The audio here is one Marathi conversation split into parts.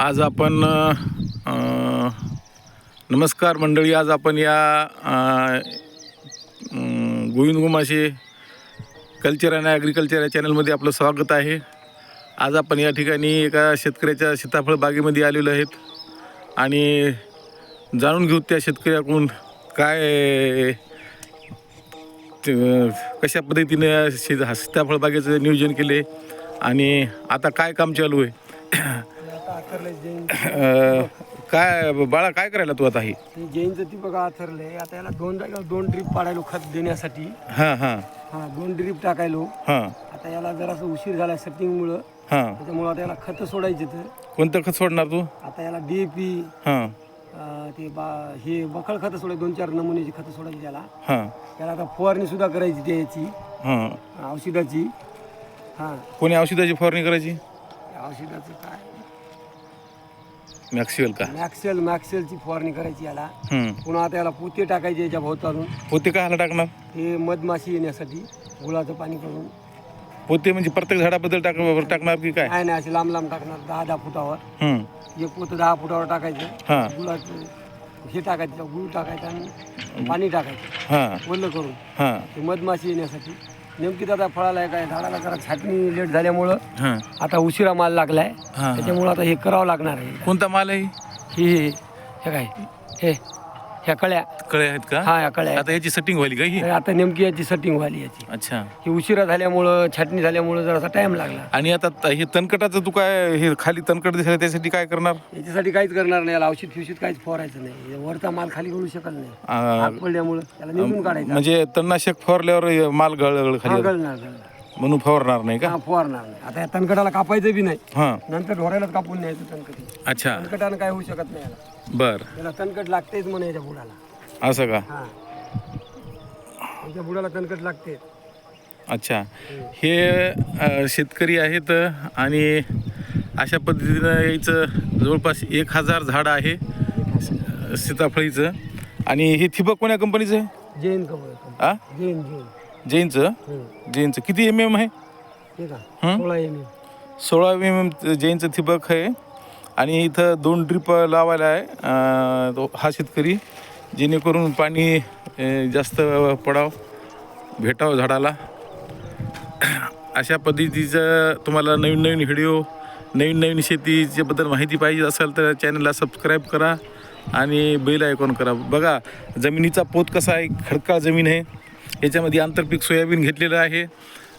आज आपण नमस्कार मंडळी. आज आपण या गोविंद गुमाशे कल्चर आणि ॲग्रिकल्चर या चॅनलमध्ये आपलं स्वागत आहे. आज आपण या ठिकाणी एका शेतकऱ्याच्या सीताफळ बागेमध्ये आलेलो आहेत. आणि जाणून घेऊ त्या शेतकऱ्याकडून काय कशा पद्धतीने शे सीताफळ बागेचं नियोजन केले आणि आता काय काम चालू आहे. जैन. अ, काय बाळा काय करायला तू आता ही? ते जैनचं ती बघा आथरलंय आता याला दोन जागा दोन ड्रीप पाडायलो खत देण्यासाठी. हां हां. हा दोन ड्रीप टाकायलो. हां. आता याला जरासं उशीर झाला सेटिंगमुळं हां. त्याच्यामुळं आता याला खतं सोडायचे तर. कोणतं खत सोडणार तू? आता याला डी पी हां. ते बा हे बखळ खतं सोडायची दोन चार नमुन्याची खतं सोडायची त्याला. हां. त्याला आता फवारणी सुद्धा करायची त्याची. हां. औषधाची. हां. कोणी औषधाची फवारणी करायची? औषधाचं काय? मॅक्सिवल का? मॅक्सेल मॅक्सेलची फवारणी करायची याला. पुन्हा आता याला पोते टाकायचे याच्या भोवतालून. पोते काय टाकणार? हे मधमाशी येण्यासाठी गुळाचं पाणी करून. पोते म्हणजे प्रत्येक झाडाबद्दल टाक टाकणार की काय? काय नाही असे लांब लांब टाकणार दहा दहा फुटावर. हं. एक पोतं दहा फुटावर टाकायचं. हां. गुळाचं हे टाकायचं गुळ टाकायचं आणि पाणी टाकायचं. हां. ओलं करून. हां. ते मधमाशी येण्यासाठी. नेमकी आता फळाला आहे काय? झाडाला जरा छाटणी लेट झाल्यामुळं हां. आता उशिरा माल लागलाय. हां. त्याच्यामुळं आता हे करावं लागणार आहे. कोणता माल आहे? हे हे. हे काय? हे. ह्या कळ्या. कळे आहेत का? हा या कळ्या आता याची सेटिंग व्हायली का ही? आता नेमकी याची सेटिंग व्हायली याची. अच्छा. ही उशिरा झाल्यामुळं छाटणी झाल्यामुळं जरासा टाइम लागला. आणि आता त- हे तणकटाचं तू काय हे खाली तणकट दिसलं त्यासाठी काय करणार? याच्यासाठी काहीच करणार नाही. याला औषध फिवषध काहीच फवारायचं नाही. वरचा माल खाली गळू शकत नाही. आ, आग पडल्यामुळं त्याला निघून काढायचं. म्हणजे तणनाशक फवारल्यावर हे माल गळगळ हा, खाली गळणार गळणार म्हणून फवारणार नाही का? हा फवारणार नाही. आता या तणकटाला कापायचं बी नाही. हां. नंतर ढोरायलाच कापून न्यायचं तणकटी. अच्छा. तणकटानं काय होऊ शकत नाही याला. बर. त्याला तणकट लागतेच म्हणे याच्या बुडाला. असं का? हा. याच्या बुडाला तणकट लागते. अच्छा. हे अ, शेतकरी आहेत आणि अशा पद्धतीनं यायचं जवळपास एक हजार झाडं आहे सीताफळीचं. आणि हे थिबक कोण्या कंपनीचं आहे? जैन आ? जैन जैन. जैनचं? हम्म. जैनचं. किती एम एम आहे? हं? सोळा एम सोळा एम एम जैनचं थिबक आहे. आणि इथं दोन ड्रिप लावायला आहे. अ, तो हा शेतकरी जेणेकरून पाणी अ, जास्त पडाव भेटावं झाडाला. अशा पद्धतीचं तुम्हाला नवीन नवीन व्हिडिओ नवीन नवीन शेतीच्याबद्दल माहिती पाहिजे असेल तर चॅनलला सबस्क्राईब करा आणि बेल आयकॉन करा. बघा जमिनीचा पोत कसा आहे? खडकाळ जमीन आहे. याच्यामध्ये आंतरपीक सोयाबीन घेतलेलं आहे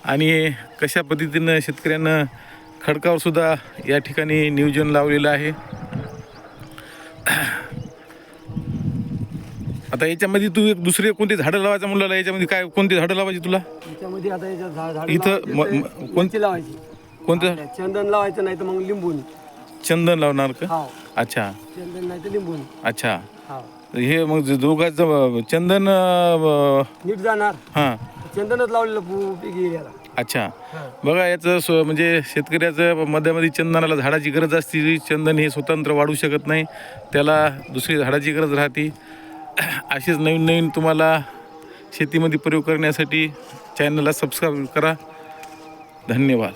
आणि कशा पद्धतीनं शेतकऱ्यांनं खडकावर सुद्धा या ठिकाणी नियोजन लावलेलं आहे. आता याच्यामध्ये तू एक दुसरे कोणते झाडं लावायचं म्हणलं याच्यामध्ये काय कोणती झाडं लावायची तुला? आता याच्या इथं कोणती लावायची. कोणतं? चंदन लावायचं नाही तर मग लिंबून. चंदन लावणार का? अच्छा. चंदन नाही तर लिंबून. अच्छा. हे मग दोघांचं चंदन नीट जाणार. हां. चंदनच लावलेलं पू पीक येईल याला अच्छा. बघा याचं स्व म्हणजे शेतकऱ्याचं मध्यामध्ये चंदनाला झाडाची गरज असते चंदन हे स्वतंत्र वाढू शकत नाही. त्याला दुसरी झाडाची गरज राहते. असेच नवीन नवीन तुम्हाला शेतीमध्ये प्रयोग करण्यासाठी चॅनलला सबस्क्राईब करा. धन्यवाद.